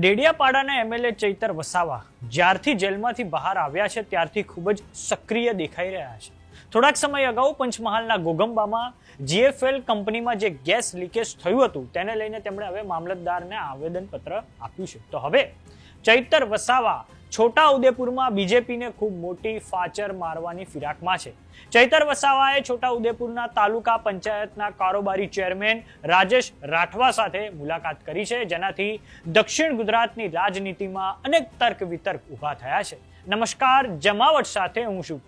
ડેડિયાપાડાના MLA Chaitar Vasava જ્યારથી જેલમાંથી બહાર આવ્યા છે, ત્યારથી ખૂબ જ સક્રિય દેખાઈ રહ્યા છે. થોડાક સમય અગાઉ પંચમહાલના ગોગંબામાં જીએફએલ કંપનીમાં જે ગેસ લીકેજ થયું હતું, તેને લઈને તેમણે હવે મામલતદારને આવેદનપત્ર આપ્યું છે. તો હવે ચૈતર વસાવા છોટા ઉદેપુરમાં બીજેપીને ખૂબ મોટી ફાચર મારવાની ફિરાકમાં છે. ચૈતર વસાવાએ છોટા ઉદેપુરના તાલુકા પંચાયતના કારોબારી ચેરમેન રાજેશ રાઠવા સાથે મુલાકાત કરી છે, જેનાથી દક્ષિણ ગુજરાતની રાજનીતિમાં અનેક તર્ક વિતર્ક ઊભા થયા છે. નમસ્કાર, જમાવટ સાથે હું છું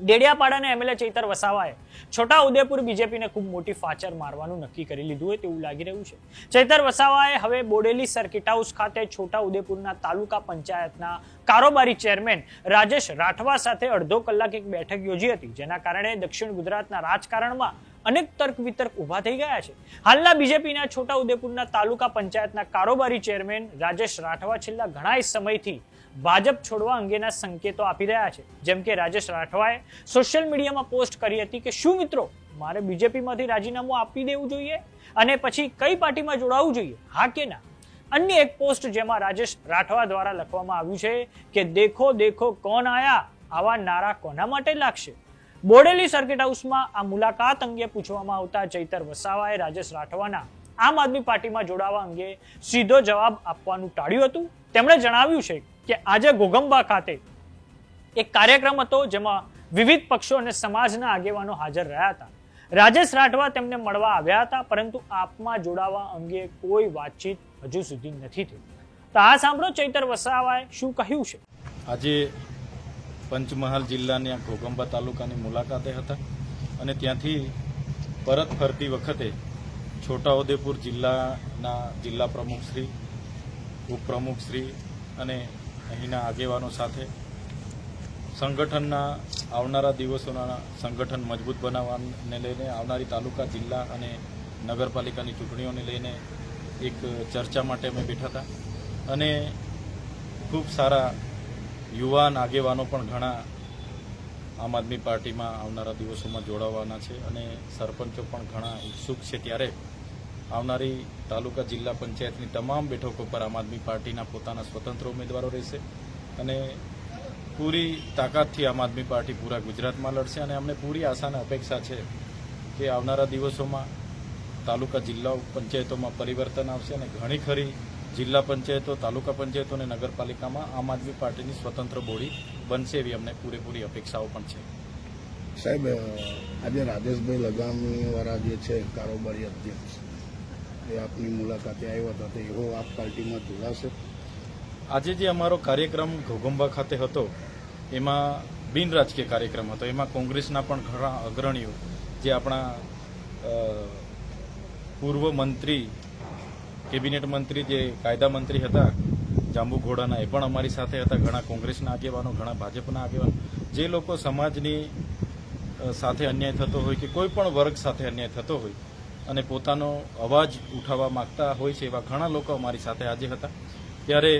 ડેડિયાપાડાના એમએલએ ચૈતર વસાવાએ છોટા બીજેપીને ખૂબ મોટી ફાચર મારવાનું નક્કી કરી લીધું હોય તેવું લાગી રહ્યું છે. ચૈતર વસાવાએ હવે બોડેલી સર્કિટ હાઉસ ખાતે છોટા ઉદેપુરના તાલુકા પંચાયતના કારોબારી ચેરમેન રાજેશ રાઠવા સાથે અડધો કલાક એક બેઠક યોજી હતી, જેના કારણે દક્ષિણ ગુજરાતના રાજકારણમાં અનેક તર્ક વિતર્ક ઊભા થઈ ગયા છે. હાલના બીજેપીના છોટા ઉદેપુરના તાલુકા પંચાયતના કારોબારી ચેરમેન રાજેશ રાઠવા છેલ્લા ઘણા સમયથી ભાજપ છોડવા અંગેના સંકેતો આપી રહ્યા છે. જેમ કે રાજેશ રાઠવાએ સોશિયલ મીડિયામાં પોસ્ટ કરી હતી કે, શું મિત્રો, મારે બીજેપીમાંથી રાજીનામું આપી દેવું જોઈએ? અને પછી કઈ પાર્ટીમાં જોડાવવું જોઈએ? હા કે ના? અન્ય એક પોસ્ટ જેમાં રાજેશ રાઠવા દ્વારા લખવામાં આવ્યું છે કે, દેખો દેખો કોણ આયા? આવા નારા કોના માટે લાગશે? બોડેલી સર્કિટ હાઉસમાં આ મુલાકાત અંગે પૂછવામાં આવતા ચૈતર વસાવાએ રાજેશ રાઠવાના આમ આદમી પાર્ટીમાં જોડાવા અંગે સીધો જવાબ આપવાનું ટાળ્યું હતું. તેમણે જણાવ્યું છે કે આજે ગોગંબા ખાતે એક કાર્યક્રમ હતો જેમાં વિવિધ પક્ષો અને સમાજના આગેવાનો હાજર રહ્યા હતા. રાજેશ રાઠવા તેમને મળવા આવ્યા હતા, પરંતુ આપમાં જોડાવા અંગે કોઈ વાતચીત હજુ સુધી નથી થઈ. તો આ સાંભળો ચૈતર વસાવાએ શું કહ્યું છે? આજે પંચમહાલ જિલ્લાની આ ઘોગંબા તાલુકાની મુલાકાતે હતા અને ત્યાંથી પરત ફરતી વખતે છોટાઉદેપુર જિલ્લાના જિલ્લા પ્રમુખશ્રી ઉપપ્રમુખશ્રી અને અહીંના આગેવાનો સાથે સંગઠનના આવનારા દિવસોના સંગઠન મજબૂત બનાવવાને લઈને આવનારી તાલુકા, જિલ્લા અને નગરપાલિકાની ચૂંટણીઓને લઈને એક ચર્ચા માટે અમે બેઠા હતા. અને ખૂબ સારા યુવાન આગેવાનો પણ ઘણા આમ આદમી પાર્ટીમાં આવનારા દિવસોમાં જોડાવાના છે અને સરપંચો પણ ઘણા ઉત્સુક છે ત્યારે આવનારી તાલુકા જિલ્લા પંચાયતની તમામ બેઠકો પર આમ આદમી પાર્ટીના પોતાના સ્વતંત્ર ઉમેદવારો રહેશે અને પૂરી તાકાતથી આમ આદમી પાર્ટી પૂરા ગુજરાતમાં લડશે અને અમને પૂરી આશા અને અપેક્ષા છે કે આવનારા દિવસોમાં તાલુકા જિલ્લા પંચાયતોમાં પરિવર્તન આવશે અને ઘણી ખરી જિલ્લા પંચાયતો, તાલુકા પંચાયતો અને નગરપાલિકામાં આમ આદમી પાર્ટીની સ્વતંત્ર બોડી બનશે એવી અમને પૂરેપૂરી અપેક્ષાઓ પણ છે. સાહેબ આજે રાજેશભાઈ લગામીવાળા જે છે, કારોબારી અધ્યક્ષ એ આપની મુલાકાતે આવ્યા હતા તો એવો આપ પાર્ટીમાં જોડાશે. આજે જે અમારો કાર્યક્રમ ઘોગંબા ખાતે હતો, એમાં બિન રાજકીય કાર્યક્રમ હતો. એમાં કોંગ્રેસના પણ ઘણા અગ્રણીઓ, જે આપણા પૂર્વ મંત્રી, કેબિનેટ મંત્રી, જે કાયદા મંત્રી હતા, જાંબુ ઘોડાના, એ પણ અમારી સાથે હતા. ઘણા કોંગ્રેસના આગેવાનો, ઘણા ભાજપના આગેવાનો. જે લોકો સમાજની સાથે અન્યાય થતો હોય કે કોઈ પણ વર્ગ સાથે અન્યાય થતો હોય અને પોતાનો અવાજ ઉઠાવવા માગતા હોય છે એવા ઘણા લોકો અમારી સાથે આજે હતા. ત્યારે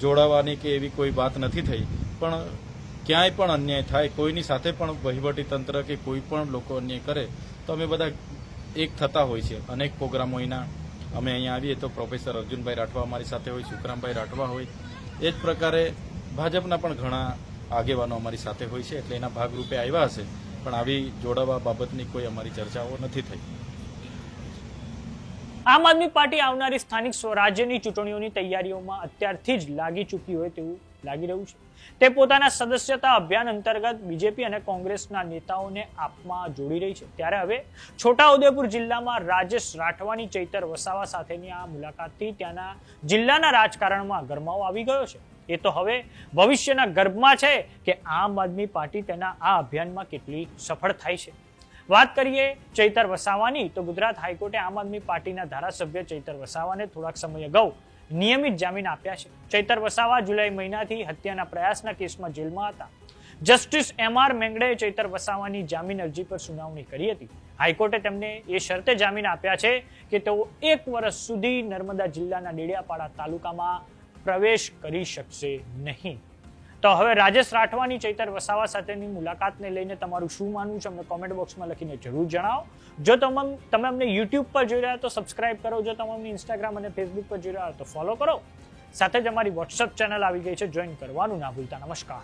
જોડાવાની કે એવી કોઈ વાત નથી થઈ, પણ ક્યાંય પણ અન્યાય થાય, કોઈની સાથે પણ વહીવટી તંત્ર કે કોઈ પણ લોકો અન્યાય કરે, તો અમે બધા એક થતા હોય છે. અનેક પ્રોગ્રામો એના અમે અહીંયા આવીએ તો પ્રોફેસર અર્જુનભાઈ રાઠવા અમારી સાથે હોય, સુખરામભાઈ રાઠવા હોય, એ જ પ્રકારે ભાજપના પણ ઘણા આગેવાનો અમારી સાથે હોય છે, એટલે એના ભાગરૂપે આવ્યા હશે. પણ આવી જોડાવા બાબતની કોઈ અમારી ચર્ચાઓ નથી થઈ. આમ આદમી પાર્ટી આવનારી સ્થાનિક સ્વરાજ્યની ચૂંટણીઓની તૈયારીઓમાં અત્યારથી જ લાગી ચૂકી હોય તેવું લાગી રહ્યું છે. તે પોતાના સદસ્યતા અભિયાન અંતર્ગત બીજેપી અને કોંગ્રેસના નેતાઓને આપમાં જોડી રહી છે. ત્યારે હવે છોટાઉદેપુર જિલ્લામાં રાજેશ રાઠવાની ચૈતર વસાવા સાથેની આ મુલાકાતથી ત્યાંના જિલ્લાના રાજકારણમાં ગરમાવો આવી ગયો છે. એ તો હવે ભવિષ્યના ગર્ભમાં છે કે આમ આદમી પાર્ટી તેના આ અભિયાનમાં કેટલી સફળ થાય છે. વાત કરીએ ચૈતર વસાવાની, તો ગુજરાત હાઈકોર્ટે આમ આદમી પાર્ટીના ધારાસભ્ય ચૈતર વસાવાને થોડાક સમય અગાઉ નિયમિત જામીન આપ્યા છે. ચૈતર વસાવા જુલાઈ મહિનાથી હત્યાના પ્રયાસના કેસમાં જેલમાં હતા. જસ્ટિસ એમ આર મેંગડેએ ચૈતર વસાવાની જામીન અરજી પર સુનાવણી કરી હતી. હાઈકોર્ટે તેમને એ શરતે જામીન આપ્યા છે કે તેઓ એક વર્ષ સુધી નર્મદા જિલ્લાના ડેડિયાપાડા તાલુકામાં પ્રવેશ કરી શકશે નહીં. તો હવે રાજેશ રાઠવાની ચૈતર વસાવા સાથેની મુલાકાતને લઈને તમારું શું માનવું છે અમને કોમેન્ટ બોક્સમાં લખીને જરૂર જણાવો. જો તમે તમે અમને યુટ્યુબ પર જોઈ રહ્યા તો સબસ્ક્રાઇબ કરો. જો તમે અમને ઇન્સ્ટાગ્રામ અને ફેસબુક પર જોઈ રહ્યા તો ફોલો કરો. સાથે જ અમારી વોટ્સઅપ ચેનલ આવી ગઈ છે. જોઈન કરવાનું ના ભૂલતા. નમસ્કાર.